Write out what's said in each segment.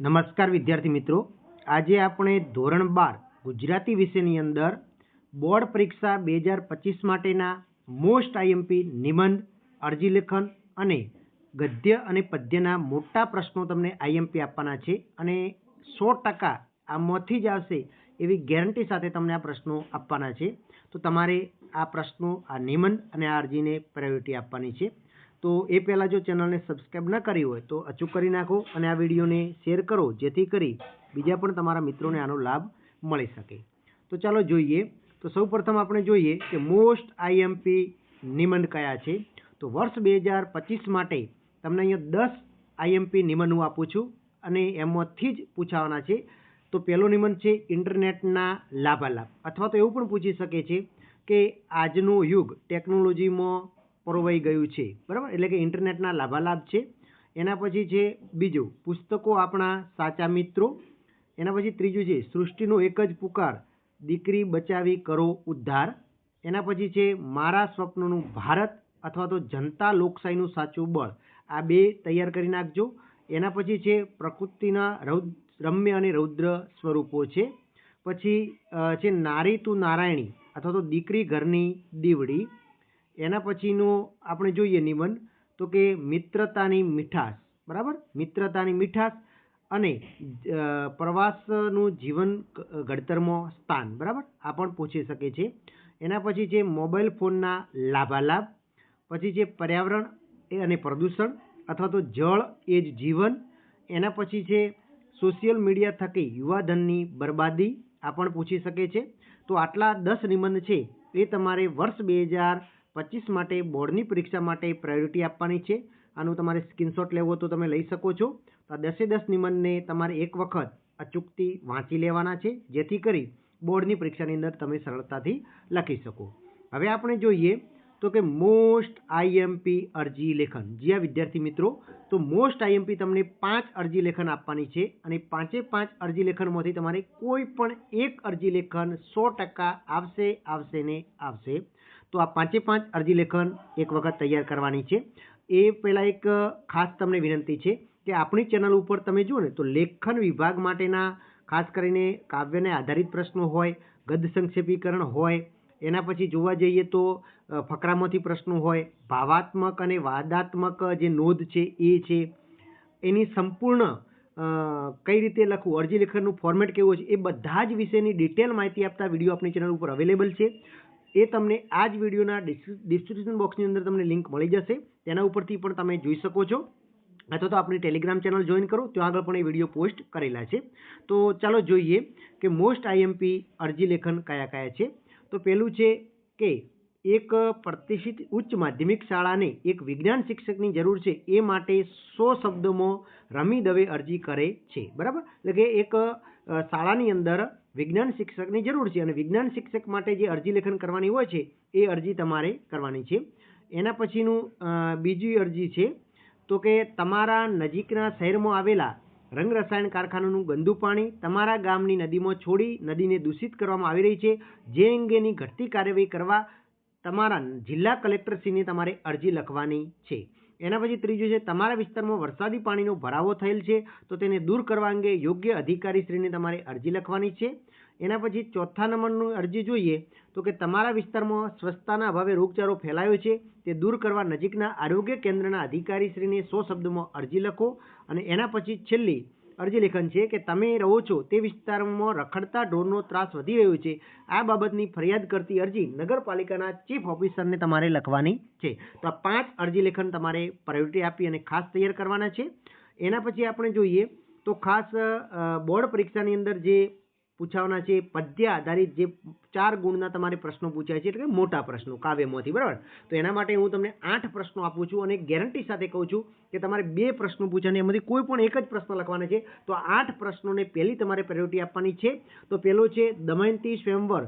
નમસ્કાર વિદ્યાર્થી મિત્રો. આજે આપણે ધોરણ બાર ગુજરાતી વિષયની અંદર બોર્ડ પરીક્ષા બે હજાર પચીસ માટેના મોસ્ટ આઈએમપી નિબંધ, અરજી લેખન અને ગદ્ય અને પદ્યના મોટા પ્રશ્નો તમને આઈએમપી આપવાના છે અને સો ટકા આમાંથી જ આવશે એવી ગેરંટી સાથે તમને આ પ્રશ્નો આપવાના છે. તો તમારે આ પ્રશ્નો, આ નિબંધ અને આ અરજીને પ્રાયોરિટી આપવાની છે. તો એ પહેલાં જો ચેનલને સબસ્ક્રાઈબ ન કરી હોય તો અચૂક કરી નાખો અને આ વિડીયોને શેર કરો, જેથી કરી બીજા પણ તમારા મિત્રોને આનો લાભ મળી શકે. તો ચાલો જોઈએ. તો સૌ આપણે જોઈએ કે મોસ્ટ આઈએમપી નિમંડ કયા છે? તો વર્ષ બે હજાર પચીસ માટે તમને અહીંયા દસ આઈએમપી નિમન હું આપું છું અને એમાંથી જ પૂછાવાના છે. તો પહેલો નિબંધ છે ઇન્ટરનેટના લાભાલાભ. અથવા તો એવું પણ પૂછી શકે છે કે આજનો યુગ ટેકનોલોજીમાં પરોવાઈ ગયું છે. બરાબર? એટલે કે ઇન્ટરનેટના લાભાલાભ છે. એના પછી છે બીજું, પુસ્તકો આપણા સાચા મિત્રો. એના પછી ત્રીજું છે, સૃષ્ટિનો એક જ પુકાર, દીકરી બચાવી કરો ઉદ્ધાર. એના પછી છે, મારા સ્વપ્નનું ભારત અથવા તો જનતા લોકશાહીનું સાચું બળ. આ બે તૈયાર કરી નાખજો. એના પછી છે, પ્રકૃતિના રમ્ય અને રૌદ્ર સ્વરૂપો છે. પછી છે, નારી તું નારાયણી અથવા તો દીકરી ઘરની દીવડી. એના પછીનું આપણે જોઈએ નિબંધ, તો કે મિત્રતાની મીઠાશ, બરાબર? મિત્રતાની મીઠાશ અને પ્રવાસનું જીવન ઘડતરમાં સ્થાન, બરાબર? આ પણ પૂછી શકે છે. એના પછી છે મોબાઈલ ફોનના લાભાલાભ, પછી છે પર્યાવરણ અને પ્રદૂષણ, અથવા તો જળ એ જ જીવન, એના પછી છે સોશિયલ મીડિયા થકી યુવાધનની બરબાદી, આ પણ પૂછી શકે છે. તો આટલા દસ નિબંધ છે, એ તમારે વર્ષ બે હજાર પચીસ માટે બોર્ડની પરીક્ષા માટે પ્રાયોરિટી આપવાની છે. આનું તમારે સ્ક્રીનશોટ લેવો તો તમે લઈ શકો છો. આ દસે દસ નિબંધને તમારે એક વખત અચૂકથી વાંચી લેવાના છે. જેથી કરી બોર્ડની પરીક્ષાની અંદર તમે સરળતાથી લખી શકો. હવે આપણે જોઈએ તો કે મોસ્ટ આઈએમપી અરજી લેખન. જી આ વિદ્યાર્થી મિત્રો. તો મોસ્ટ આઈએમપી તમને પાંચ અરજી લેખન આપવાની છે અને પાંચે પાંચ અરજી લેખનમાંથી તમારે કોઈ પણ એક અરજી લેખન સો ટકા આવશે આવશે ને આવશે. તો આ પાંચે પાંચ અરજી લેખન એક વખત તૈયાર કરવાની છે. એ પહેલાં એક ખાસ તમને વિનંતી છે કે આપણી ચેનલ ઉપર તમે જુઓ ને તો લેખન વિભાગ માટેના ખાસ કરીને કાવ્યને આધારિત પ્રશ્નો હોય, ગદ્ય સંક્ષેપીકરણ હોય, એના પછી જોવા જઈએ તો ફકરામાંથી પ્રશ્નો હોય, ભાવાત્મક અને વાદાત્મક જે નોંધ છે એ છે. એની સંપૂર્ણ કઈ રીતે લખવું, અરજી લેખનનું ફોર્મેટ કેવું છે એ બધા જ વિશેની ડિટેલ માહિતી આપતા વીડિયો આપણી ચેનલ ઉપર અવેલેબલ છે. એ તમને આ જ વિડીયોના ડિસ્ક્રિપ્શન બોક્સની અંદર તમને લિંક મળી જશે. તેના ઉપરથી પણ તમે જોઈ શકો છો. અથવા તો આપણી ટેલિગ્રામ ચેનલ જોઈન કરો. ત્યાં આગળ પણ એ વીડિયો પોસ્ટ કરેલા છે. તો ચાલો જોઈએ કે મોસ્ટ આઈએમપી અરજી લેખન કયા કયા છે. તો પહેલું છે કે એક પ્રતિષ્ઠિત ઉચ્ચ માધ્યમિક શાળાને એક વિજ્ઞાન શિક્ષકની જરૂર છે, એ માટે સો શબ્દોમાં રમી દવે અરજી કરે છે, બરાબર? એટલે કે એક શાળાની અંદર વિજ્ઞાન શિક્ષકની જરૂર છે અને વિજ્ઞાન શિક્ષક માટે જે અરજી લેખન કરવાની હોય છે, એ અરજી તમારે કરવાની છે. એના પછીનું બીજી અરજી છે, તો કે તમારા નજીકના શહેરમાં આવેલા રંગ રસાયણ કારખાનાનું ગંદુ પાણી તમારા ગામની નદીમાં છોડી નદીને દૂષિત કરવામાં આવી રહી છે. જે અંગેની ઘટતી કાર્યવાહી કરવા તમારા જિલ્લા કલેક્ટરશ્રીને તમારે અરજી લખવાની છે. એના પછી ત્રીજું છે, તમારા વિસ્તારમાં વરસાદી પાણીનો ભરાવો થયેલ છે, તો તેને દૂર કરવા અંગે યોગ્ય અધિકારીશ્રીને તમારે અરજી લખવાની છે. એના પછી ચોથા નંબરનું અરજી જોઈએ, તો કે તમારા વિસ્તારમાં સ્વચ્છતાના અભાવે રોગચાળો ફેલાયો છે, તે દૂર કરવા નજીકના આરોગ્ય કેન્દ્રના અધિકારીશ્રીને સો શબ્દોમાં અરજી લખો અને એના પછી છેલ્લી અરજી લેખન છે કે તમે રહો છો તે વિસ્તારમાં રખડતા ઢોરનો ત્રાસ વધી રહ્યો છે. આ બાબતની ફરિયાદ કરતી અરજી નગરપાલિકાના ચીફ ઓફિસરને તમારે લખવાની છે. તો આ પાંચ અરજી લેખન તમારે પ્રાયોરિટી આપી અને ખાસ તૈયાર કરવાના છે. એના પછી આપણે જોઈએ તો ખાસ બોર્ડ પરીક્ષાની અંદર જે પૂછાવાના છે, પદ્ય આધારિત જે ચાર ગુણના તમારે પ્રશ્નો પૂછાય છે, એટલે કે મોટા પ્રશ્નો, કાવ્યમાંથી, બરાબર? તો એના માટે હું તમને આઠ પ્રશ્નો આપું છું અને ગેરંટી સાથે કહું છું કે તમારે બે પ્રશ્નો પૂછાને એમાંથી કોઈ પણ એક જ પ્રશ્ન લખવાના છે, તો આઠ પ્રશ્નોને પહેલી તમારે પ્રાયોરિટી આપવાની છે. તો પહેલો છે, દમયંતી સ્વયંવર.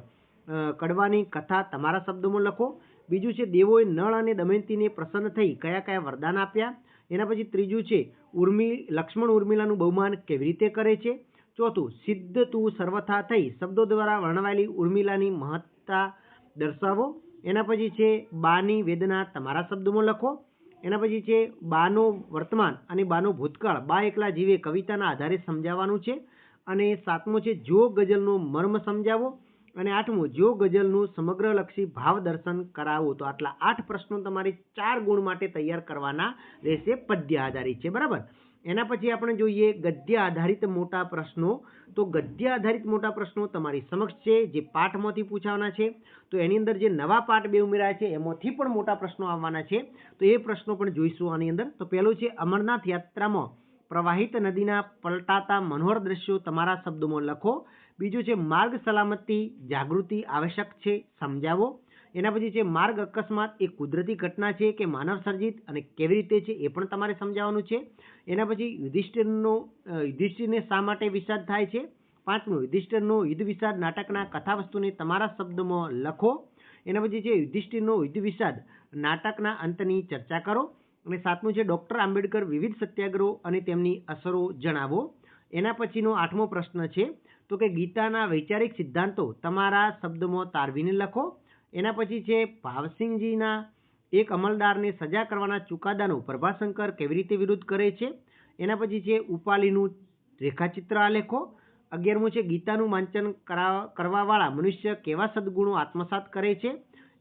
કડવાની કથા તમારા શબ્દોમાં લખો. બીજું છે, દેવોએ નળ અને દમયંતીને પ્રસન્ન થઈ કયા કયા વરદાન આપ્યા? એના પછી ત્રીજું છે ઉર્મિ લક્ષ્મણ ઉર્મિલાનું બહુમાન કેવી રીતે કરે છે? ચોથું, સિદ્ધ તું સર્વથા થઈ. શબ્દો દ્વારા વર્ણવાયેલી ઉર્મિલાની મહત્તા દર્શાવો. એના પછી છે, બાની વેદના તમારા શબ્દોમાં લખો. એના પછી છે, બાનો વર્તમાન અને બાનો ભૂતકાળ. બા એકલા જીવે કવિતાના આધારે સમજાવવાનું છે. અને સાતમું છે, જો ગઝલનો મર્મ સમજાવો. અને આઠમું, જો ગઝલનું સમગ્રલક્ષી ભાવ દર્શન કરાવો. તો આટલા આઠ પ્રશ્નો તમારે ચાર ગુણ માટે તૈયાર કરવાના રહેશે પદ્ય આધારિત છે. બરાબર? એના પછી આપણે જોઈએ ગદ્ય આધારિત મોટા પ્રશ્નો. તો ગદ્ય આધારિત મોટા પ્રશ્નો તમારી સમક્ષ છે, જે પાઠમાંથી પૂછાવાના છે. તો એની અંદર જે નવા પાઠ બે ઉમેરાયા છે, એમાંથી પણ મોટા પ્રશ્નો આવવાના છે. તો એ પ્રશ્નો પણ જોઈશું આની અંદર. તો પહેલું છે, અમરનાથ યાત્રામાં પ્રવાહિત નદીના પલટાતા મનોહર દ્રશ્યો તમારા શબ્દોમાં લખો. બીજું છે, માર્ગ સલામતી જાગૃતિ આવશ્યક છે, સમજાવો. એના પછી છે, માર્ગ અકસ્માત એ કુદરતી ઘટના છે કે માનવ સર્જિત અને કેવી રીતે છે એ પણ તમારે સમજાવવાનું છે. એના પછી યુધિષ્ઠિરનો યુધિષ્ઠિરને શા માટે વિષાદ થાય છે? પાંચમું, યુધિષ્ઠિરનો યુદ્ધ વિષાદ નાટકના કથાવસ્તુને તમારા શબ્દમાં લખો. એના પછી છે, યુધિષ્ઠિરનો યુદ્ધ વિષાદ નાટકના અંતની ચર્ચા કરો. અને સાતમું છે, ડૉક્ટર આંબેડકર વિવિધ સત્યાગ્રહો અને તેમની અસરો જણાવો. એના પછીનો આઠમો પ્રશ્ન છે, તો કે ગીતાના વૈચારિક સિદ્ધાંતો તમારા શબ્દમાં તારવીને લખો. એના પછી છે ભાવસિંહજીના એક અમલદારને સજા કરવાના ચુકાદાનો પ્રભાશંકર કેવી રીતે વિરોધ કરે છે? એના પછી છે ઉપાલીનું રેખાચિત્ર આલેખો. અગિયારમું છે ગીતાનું વાંચન કરા કરવાવાળા મનુષ્ય કેવા સદગુણો આત્મસાત કરે છે?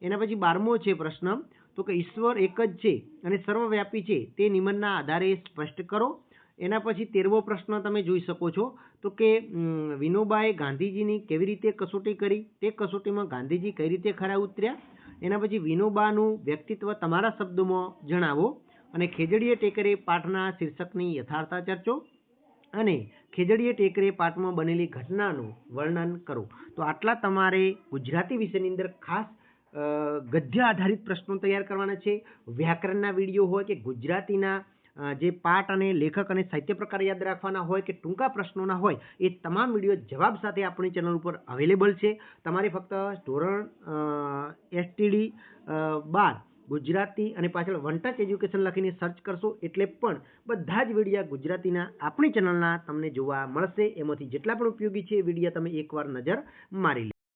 એના પછી બારમો છે પ્રશ્ન. તો કે ઈશ્વર એક જ છે અને સર્વવ્યાપી છે. તે નિમનના આધારે સ્પષ્ટ કરો. એના પછી તેરવો પ્રશ્ન તમે જોઈ શકો છો. તો કે વિનોબાએ ગાંધીજીની કેવી રીતે કસોટી કરી? તે કસોટીમાં ગાંધીજી કઈ રીતે ખરા ઉતર્યા? એના પછી વિનોબાનું વ્યક્તિત્વ તમારા શબ્દોમાં જણાવો અને ખેજડીએ ટેકરે પાઠના શીર્ષકની યથાર્થતા ચર્ચો અને ખેજડીએ ટેકરે પાઠમાં બનેલી ઘટનાનું વર્ણન કરો. તો આટલા તમારે ગુજરાતી વિષયની અંદર ખાસ ગદ્ય આધારિત પ્રશ્નો તૈયાર કરવાના છે. વ્યાકરણના વીડિયો હોય કે ગુજરાતીના જે પાઠ અને લેખક અને સાહિત્ય પ્રકાર યાદ રાખવાના હોય કે ટૂંકા પ્રશ્નોના હોય, એ તમામ વીડિયો જવાબ સાથે આપણી ચેનલ ઉપર અવેલેબલ છે. તમારે ફક્ત ધોરણ એસટીડી બાર, ગુજરાતી અને પાછળ વન ટચ એજ્યુકેશન લખીને સર્ચ કરશો એટલે પણ બધા જ વિડીયા ગુજરાતીના આપણી ચેનલના તમને જોવા મળશે. એમાંથી જેટલા પણ ઉપયોગી છે એ વિડીયા તમે એકવાર નજર મારી લો.